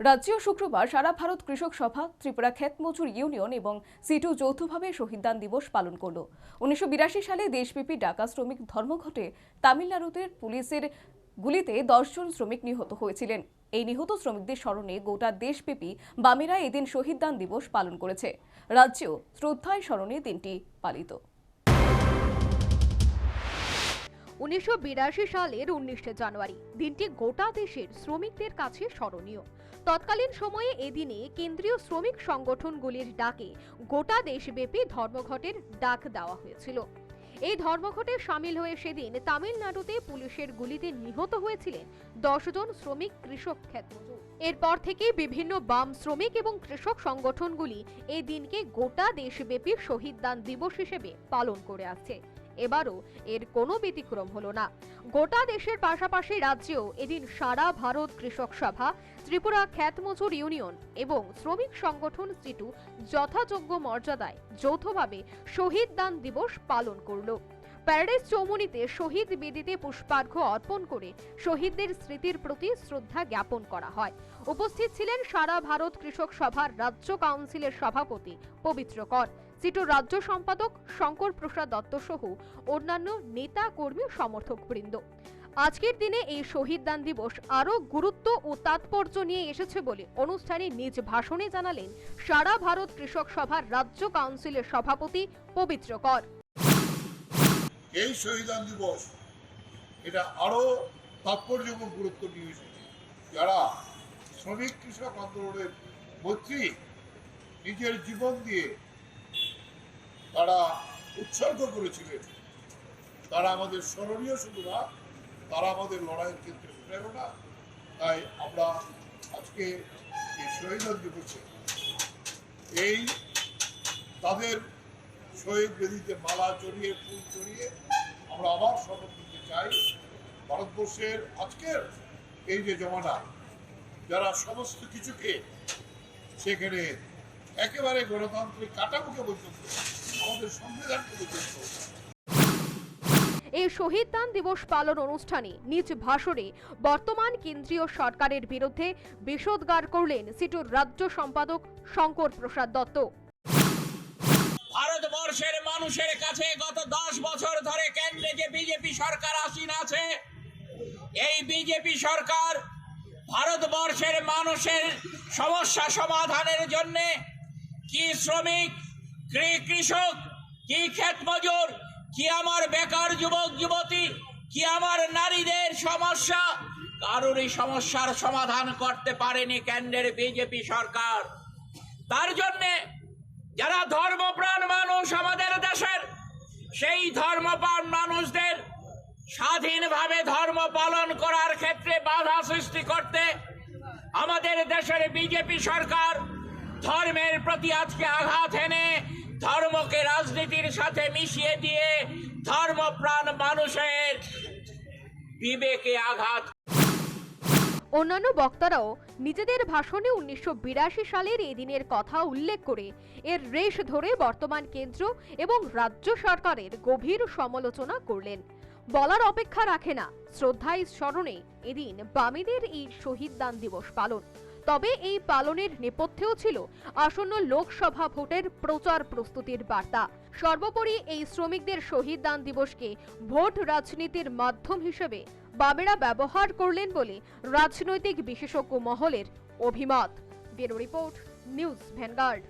রাজ্যেও শুক্রবার সারা ভারত কৃষক সভা, ত্রিপুরা ক্ষেত মজুর ইউনিয়ন এবং সিটু যৌথভাবে শহীদদান দিবস পালন করল। উনিশশো সালে দেশব্যাপী ডাকা শ্রমিক ধর্মঘটে তামিলনাড়ুতে পুলিশের গুলিতে দশজন শ্রমিক নিহত হয়েছিলেন। এই নিহত শ্রমিকদের স্মরণে গোটা দেশব্যাপী বামেরা এদিন শহীদদান দিবস পালন করেছে। রাজ্যেও শ্রদ্ধায় স্মরণে দিনটি পালিত। উনিশশো বিরাশি সালের উনিশে জানুয়ারি, দিনটি গোটা দেশের শ্রমিকদের কাছে স্মরণীয়। তৎকালীন সময়ে এদিনে কেন্দ্রীয় শ্রমিক সংগঠনগুলির ডাকে গোটা দেশব্যাপী ধর্মঘটের ডাক দেওয়া হয়েছিল। এই ধর্মঘটে সামিল হয়ে সেদিন তামিলনাড়ুতে পুলিশের গুলিতে নিহত হয়েছিলেন দশজন শ্রমিক কৃষক ক্ষেতমজুর এরপর থেকে বিভিন্ন বাম শ্রমিক এবং কৃষক সংগঠনগুলি এই দিনকে গোটা দেশব্যাপী শহীদ দান দিবস হিসেবে পালন করে আসছে। এবারও এর কোনো ব্যতিক্রম হল না। গোটা দেশের পাশাপাশি রাজ্যেও এদিন সারা ভারত কৃষক সভা, ত্রিপুরা খ্যাতমজুর ইউনিয়ন এবং শ্রমিক সংগঠন সিটু যথাযোগ্য মর্যাদায় যৌথভাবে শহীদ দান দিবস পালন করল। প্যারাডাইস চৌমুনিতে শহীদ বেদিতে পুষ্পার্ঘ্য অর্পণ করে শহীদদের স্মৃতির প্রতি শ্রদ্ধা জ্ঞাপন করা হয়। উপস্থিত ছিলেন সারা ভারত কৃষক সভার রাজ্য কাউন্সিলের সভাপতি পবিত্র কর, সিটুর রাজ্য সম্পাদক শঙ্কর প্রসাদ দত্ত সহ অন্যান্য নেতা কর্মী সমর্থক বৃন্দ আজকের দিনে এই শহীদ দান দিবস আরও গুরুত্ব ও তাৎপর্য নিয়ে এসেছে বলে অনুষ্ঠানে নিজ ভাষণে জানালেন সারা ভারত কৃষক সভার রাজ্য কাউন্সিলের সভাপতি পবিত্র কর। এই শহীদান দিবস, এটা আরও তাৎপর্য এবং গুরুত্ব নিয়ে এসেছে। যারা শ্রমিক কৃষক আন্দোলনের মৈত্রী, নিজের জীবন দিয়ে তারা উৎসর্গ করেছিলেন, তারা আমাদের স্মরণীয় শুধু না, তারা আমাদের লড়াইয়ের ক্ষেত্রে প্রেরণা। তাই আমরা আজকে এই শহীদান দিবসে এই তাদের শহীদ বেদিতে মালা চড়িয়ে ফুল চড়িয়ে আমরা আবার শপথ নিতে চাই। ভারতবর্ষের আজকের এই যে জমানা, যারা সমস্ত কিছুকে সেখানে একেবারে গণতান্ত্রিক কাটামুখে পর্যন্ত আমাদের সংবিধানকে পর্যন্ত এই শহীদ দান দিবস পালন অনুষ্ঠানে নিজ ভাষণে বর্তমান কেন্দ্রীয় সরকারের বিরুদ্ধে বিষোদ্গার করলেন সিটুর রাজ্য সম্পাদক শঙ্কর প্রসাদ দত্ত। মানুষের কাছে গত দশ বছর ধরে কেন্দ্রে যে বিজেপি সরকার আসীন আছে, এই বিজেপি সরকার ভারতবর্ষের মানুষের সমস্যা সমাধানের জন্য কি শ্রমিক, কি কৃষক, কি ক্ষেত মজুর কি আমার বেকার যুবক, যুবতী, কি আমার নারীদের সমস্যা, কারোরই সমস্যার সমাধান করতে পারেনি কেন্দ্রের বিজেপি সরকার। তার জন্যে যারা ধর্মপ্রাণ মানুষ আমাদের দেশের, সেই ধর্মপ্রাণ মানুষদের স্বাধীনভাবে ধর্ম পালন করার ক্ষেত্রে বাধা সৃষ্টি করতে আমাদের দেশের বিজেপি সরকার ধর্মের প্রতি আজকে আঘাত এনে ধর্মকে রাজনীতির সাথে মিশিয়ে দিয়ে ধর্মপ্রাণ মানুষের বিবেকে আঘাত অন্যান্য বক্তারাও নিজেদের ভাষণে উনিশশো বিরাশি সালের এই দিনের কথা উল্লেখ করে এর রেশ ধরে বর্তমান কেন্দ্র এবং রাজ্য সরকারের গভীর সমালোচনা করলেন। বলার অপেক্ষা রাখে না, শ্রদ্ধায় স্মরণে এদিন বামেদের এই শহীদ দান দিবস পালন। তবে এই পালনের নেপথ্যেও ছিল আসন্ন লোকসভা ভোটের প্রচার প্রস্তুতির বার্তা। সর্বোপরি এই শ্রমিকদের শহীদ দান দিবসকে ভোট রাজনীতির মাধ্যম হিসেবে বামেরা ব্যবহার করলেন বলে রাজনৈতিক বিশেষজ্ঞ মহলের অভিমত। Bureau report news Vanguard.